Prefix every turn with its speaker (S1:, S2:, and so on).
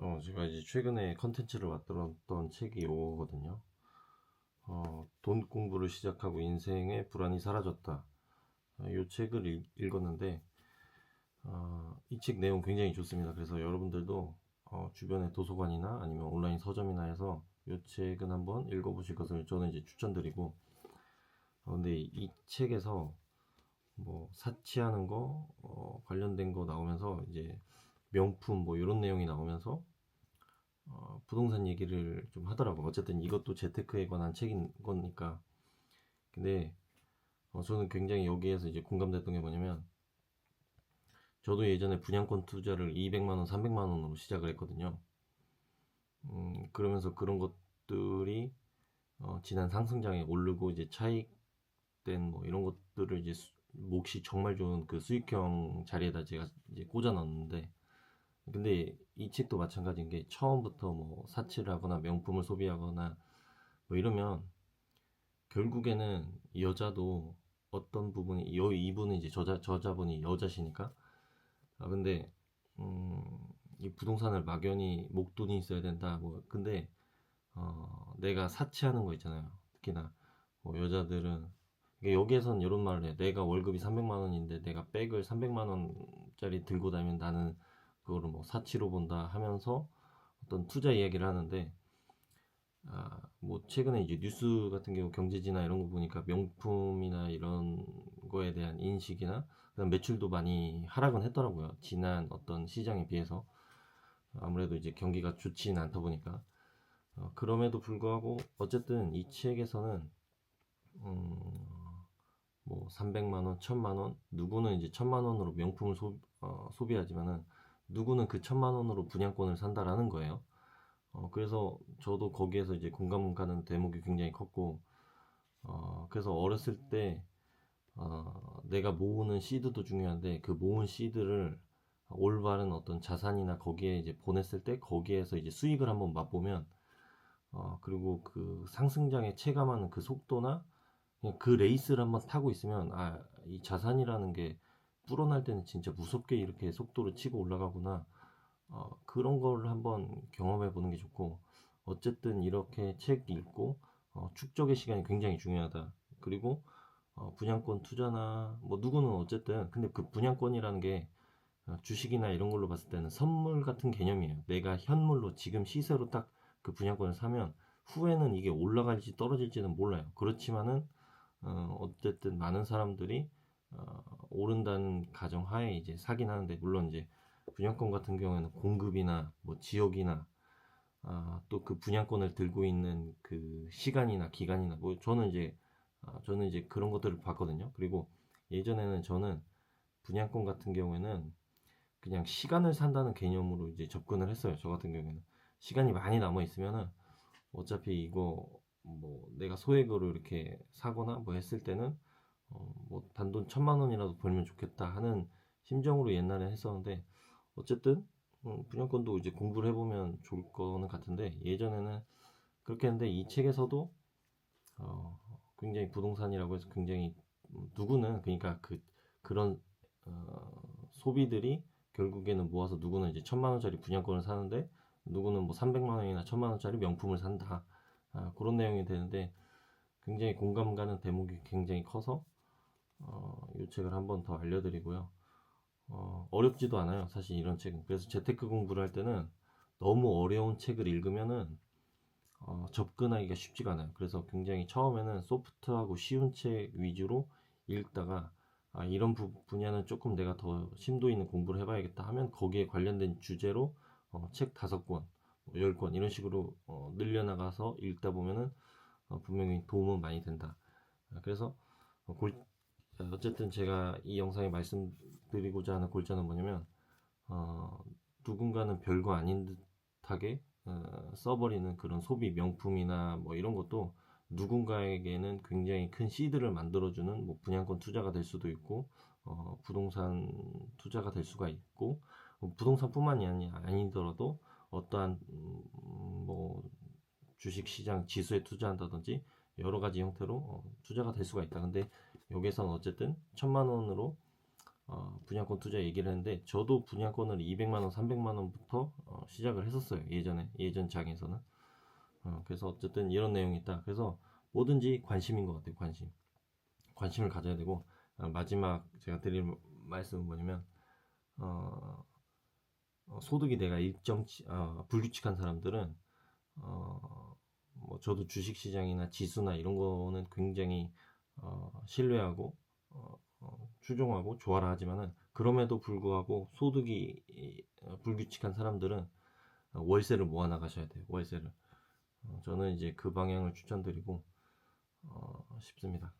S1: 어, 제가 이제 최근에 컨텐츠를 만들었던 책이 요거거든요. 어, 돈 공부를 시작하고 인생의 불안이 사라졌다. 어, 이 책을 읽, 읽었는데, 어, 이 책 내용 굉장히 좋습니다. 그래서 여러분들도 어, 주변의 도서관이나 아니면 온라인 서점이나 해서 이 책은 한번 읽어보실 것을 저는 이제 추천드리고, 어, 근데 이 책에서 뭐 사치하는 거 어, 관련된 거 나오면서 이제 명품 뭐 이런 내용이 나오면서 어, 부동산 얘기를 좀 하더라고. 어쨌든 이것도 재테크에 관한 책인 거니까. 근데 어, 저는 굉장히 여기에서 이제 공감됐던 게 뭐냐면 저도 예전에 분양권 투자를 200만 원, 300만 원으로 시작을 했거든요. 음, 그러면서 그런 것들이 어, 지난 상승장에 오르고 이제 차익된 뭐 이런 것들을 이제 수- 몫이 정말 좋은 그 수익형 자리에다 제가 이제 꽂아 넣었는데 근데 이 책도 마찬가지인 게 처음부터 뭐 사치를 하거나 명품을 소비하거나 뭐 이러면 결국에는 여자도 어떤 부분이 여 이분은 이제 저자 저자분이 여자시니까. 아 근데 음, 이 부동산을 막연히 목돈이 있어야 된다 뭐. 근데 어, 내가 사치하는 거 있잖아요. 특히나 뭐 여자들은 여기에선 이런 말을 해 내가 월급이 300만 원인데 내가 백을 300만 원짜리 들고 다니면 나는 그거를 뭐 사치로 본다 하면서 어떤 투자 이야기를 하는데 아, 뭐 최근에 이제 뉴스 같은 경우 경제지나 이런 거 보니까 명품이나 이런 거에 대한 인식이나 그다음 매출도 많이 하락은 했더라고요. 지난 어떤 시장에 비해서 아무래도 이제 경기가 좋지는 않다 보니까 어, 그럼에도 불구하고 어쨌든 이 책에서는 음, 뭐 300만 원, 1000만 원 누구는 이제 1000만 원으로 명품을 소, 어, 소비하지만은 누구는 그 1000만 원으로 분양권을 산다라는 거예요. 어, 그래서 저도 거기에서 이제 공감 가는 대목이 굉장히 컸고, 어, 그래서 어렸을 때, 어, 내가 모으는 시드도 중요한데, 그 모은 시드를 올바른 어떤 자산이나 거기에 이제 보냈을 때, 거기에서 이제 수익을 한번 맛보면, 어, 그리고 그 상승장에 체감하는 그 속도나, 그 레이스를 한번 타고 있으면, 아, 이 자산이라는 게 불어날 때는 진짜 무섭게 이렇게 속도를 치고 올라가구나. 어, 그런 걸 한번 경험해 보는 게 좋고, 어쨌든 이렇게 책 읽고, 어, 축적의 시간이 굉장히 중요하다. 그리고, 어, 분양권 투자나, 뭐, 누구는 어쨌든, 근데 그 분양권이라는 게, 어, 주식이나 이런 걸로 봤을 때는 선물 같은 개념이에요. 내가 현물로 지금 시세로 딱 그 분양권을 사면, 후에는 이게 올라갈지 떨어질지는 몰라요. 그렇지만은, 어, 어쨌든 많은 사람들이, 어, 오른다는 가정하에 이제 사긴 하는데, 물론 이제, 분양권 같은 경우에는 공급이나 뭐 지역이나 아, 또 그 분양권을 들고 있는 그 시간이나 기간이나 뭐 저는 이제 아, 저는 이제 그런 것들을 봤거든요. 그리고 예전에는 저는 분양권 같은 경우에는 그냥 시간을 산다는 개념으로 이제 접근을 했어요. 저 같은 경우에는 시간이 많이 남아 있으면은 어차피 이거 뭐 내가 소액으로 이렇게 사거나 뭐 했을 때는 어, 뭐 단돈 천만 원이라도 벌면 좋겠다 하는 심정으로 옛날에 했었는데 어쨌든 음, 분양권도 이제 공부를 해보면 좋을 거는 같은데 예전에는 그렇게 했는데 이 책에서도 어, 굉장히 부동산이라고 해서 굉장히 음, 누구는 그러니까 그 그런 어, 소비들이 결국에는 모아서 누구는 이제 천만 원짜리 분양권을 사는데 누구는 뭐 300만 원이나 천만 원짜리 명품을 산다. 아, 그런 내용이 되는데 굉장히 공감 가는 대목이 굉장히 커서 어, 이 책을 한 번 더 알려드리고요. 어, 어렵지도 않아요. 사실 이런 책은. 그래서 재테크 공부를 할 때는 너무 어려운 책을 읽으면은 어, 접근하기가 쉽지가 않아요. 그래서 굉장히 처음에는 소프트하고 쉬운 책 위주로 읽다가 아, 이런 부, 분야는 조금 내가 더 심도 있는 공부를 해봐야겠다 하면 거기에 관련된 주제로 어, 책 다섯 권, 뭐열권 이런 식으로 어, 늘려나가서 읽다 보면은 어, 분명히 도움은 많이 된다. 아, 그래서 어, 골, 어쨌든 제가 이 영상에 말씀드리고자 하는 골자는 뭐냐면 어, 누군가는 별거 아닌 듯하게 어, 써버리는 그런 소비 명품이나 뭐 이런 것도 누군가에게는 굉장히 큰 시드를 만들어주는 뭐 분양권 투자가 될 수도 있고 어, 부동산 투자가 될 수가 있고 뭐 부동산뿐만이 아니, 아니더라도 어떠한 음, 뭐 주식시장 지수에 투자한다든지 여러 가지 형태로 어, 투자가 될 수가 있다. 근데 여기선 어쨌든 천만 원으로 어, 분양권 투자 얘기를 했는데 저도 분양권을 200만 원, 300만 원부터 어, 시작을 했었어요. 예전에 예전 장에서는. 어, 그래서 어쨌든 이런 내용이 있다. 그래서 뭐든지 관심인 것 같아요. 관심. 관심을 가져야 되고 어, 마지막 제가 드릴 말씀은 뭐냐면 어, 어, 소득이 내가 일정 어, 불규칙한 사람들은 어, 뭐 저도 주식시장이나 지수나 이런 거는 굉장히 어, 신뢰하고 어, 어, 추종하고 좋아라 하지만은 그럼에도 불구하고 소득이 이, 어, 불규칙한 사람들은 어, 월세를 모아 나가셔야 돼요. 월세를. 어, 저는 이제 그 방향을 추천드리고 어, 싶습니다.